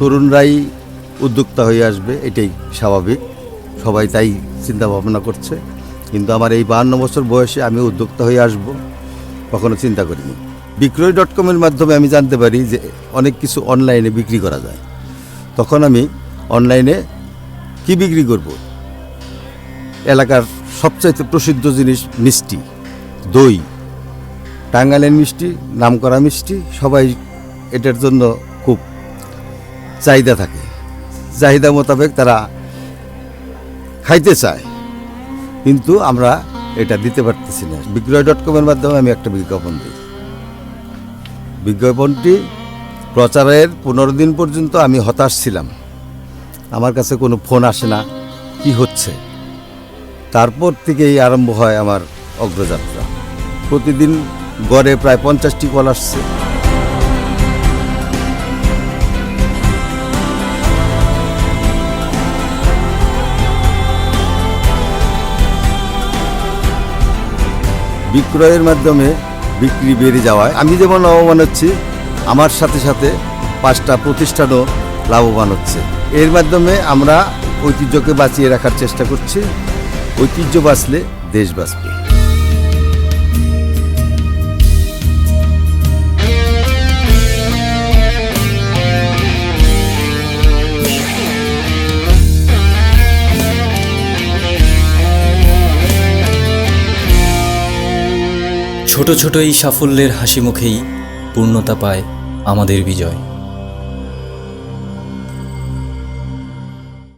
তরুণরাই উদ্যোক্তা হয়ে আসবে, এটাই স্বাভাবিক। সবাই তাই চিন্তা ভাবনা করছে। কিন্তু আমার এই বাহান্ন বছর বয়সে আমি উদ্যোক্তা হয়ে আসব, কখনো চিন্তা করিনি। বিক্রয় ডট কমের মাধ্যমে আমি জানতে পারি যে অনেক কিছু অনলাইনে বিক্রি করা যায়। তখন আমি অনলাইনে কি বিক্রি করব? এলাকার সবচাইতে প্রসিদ্ধ জিনিস মিষ্টি, দই। টাঙ্গাইলের মিষ্টি, নামকরা মিষ্টি, সবাই এটার জন্য খুব চাহিদা থাকে। চাহিদা মোতাবেক তারা খাইতে চায়। কিন্তু আমরা এটা দিতে পারতেছি না। বিক্রয় ডট কমের মাধ্যমে আমি একটা বিজ্ঞাপন দিই। বিজ্ঞাপনটি প্রচারের পনেরো দিন পর্যন্ত আমি হতাশ ছিলাম। আমার কাছে কোনো ফোন আসে না, কি হচ্ছে? তারপর থেকেই আরম্ভ হয় আমার অগ্রযাত্রা। প্রতিদিন গড়ে প্রায় পঞ্চাশটি কল আসছে। বিক্রয়ের মাধ্যমে বিক্রি বেড়ে যাওয়ায় আমি যেমন লাভবান হচ্ছি, আমার সাথে সাথে পাঁচটা প্রতিষ্ঠানও লাভবান হচ্ছে। এর মাধ্যমে আমরা ঐতিহ্যকে বাঁচিয়ে রাখার চেষ্টা করছি। ঐতিহ্য বাঁচলে দেশ বাঁচবে। ছোট ছোট এই সাফল্যের হাসি মুখেই পূর্ণতা পায় আমাদের বিজয়।